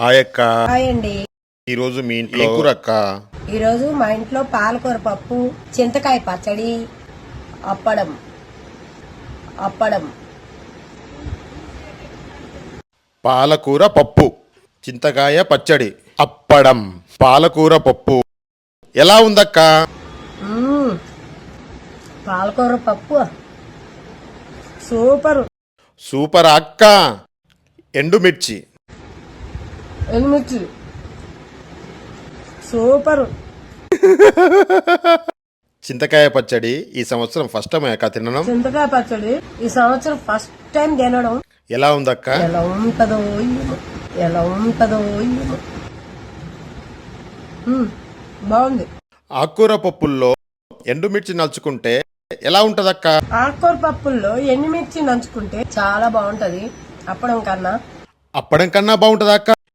ఆ యొక్క హాయ్ అండి. ఈరోజు మీ ఇంట్లో ఏ కూర అక్క? ఈరోజు మా ఇంట్లో పాలకూర పప్పు చింతకాయ పచ్చడి అప్పడం. అప్పడం. పాలకూర పప్పు చింతకాయ పచ్చడి అప్పడం. పాలకూర పప్పు. ఎలా ఉందక్క? మ్మ్. పాలకూర పప్పు. సూపర్. సూపర్ అక్క. ఎండుమిర్చి. ఎనిమిది. సూపర్. చింతకాయ పచ్చడి ఈ సంవత్సరం ఫస్ట్ టైం అక్క తినడం. చింతకాయ పచ్చడి ఈ సంవత్సరం ఫస్ట్ టైం తినడం. ఎలా ఉందక్క ఎలా ఉంటుందో ఎలా ఉంటుందో. బాగుంది. ఆకుకూర పప్పుల్లో ఎండుమిర్చి నలుచుకుంటే ఎలా ఉంటదక్క ఆకుకూర పప్పుల్లో ఎండుమిర్చి నంచుకుంటే చాలా బాగుంటది. అప్పడం కన్నా. అప్పడం కన్నా బాగుంటదా అక్క?